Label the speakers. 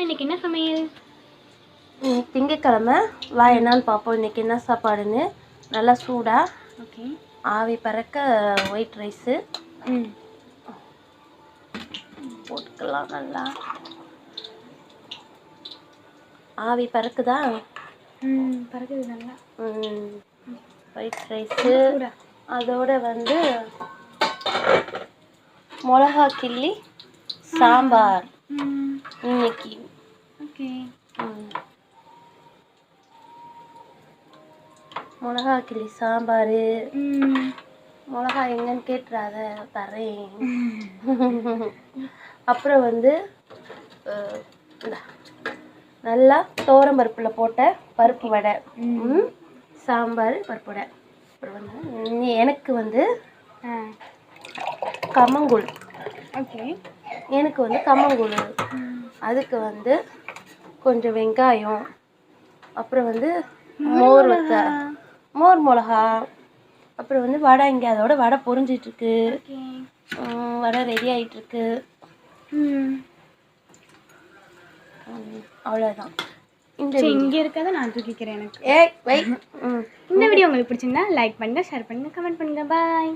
Speaker 1: இன்னைக்கு என்ன சமையல்?
Speaker 2: திங்கக்கிழமை. வா என்னன்னு பார்ப்போம் இன்னைக்கு என்ன சாப்பாடுன்னு. நல்லா சூடாக
Speaker 1: ஓகே.
Speaker 2: ஆவி பறக்க ஒயிட் ரைஸு
Speaker 1: ம்.
Speaker 2: போட்டுக்கலாம் நல்லா. ஆவி பறக்குதா?
Speaker 1: ம் பறக்குது நல்லா.
Speaker 2: ஒயிட் ரைஸு அதோட வந்து மிளகா கிள்ளி சாம்பார். இன்னைக்கு. மிளகா கிள்ளி சாம்பார். மிளகா எங்கன்னு கேட்டுறாத தரேன். அப்புறம் வந்து. நல்லா தோரம் பருப்பில் போட்ட பருப்பு வடை. சாம்பார் பருப்பு வடை. அப்புறம் வந்து எனக்கு வந்து கம்மங்கூழ்.
Speaker 1: ஓகே.
Speaker 2: எனக்கு வந்து கம்மங்கூழ். அதுக்கு வந்து கொஞ்சம் வெங்காயம் அப்புறம் வந்து மோர் வத்த மோர் மிளகா அப்புறம் வந்து வடை இங்கே அதோட வடை ம், வடை ரெடி
Speaker 1: ம்,
Speaker 2: அவ்வளோதான் இந்த
Speaker 1: இங்கே இருக்கிறத நான் தூக்கிக்கிறேன் எனக்கு.
Speaker 2: ஏய் வை.
Speaker 1: இந்த வீடியோ உங்களுக்கு பிடிச்சிருந்தா லைக் பண்ணுங்க ஷேர் பண்ணுங்க கமெண்ட் பண்ணுங்க. பாய்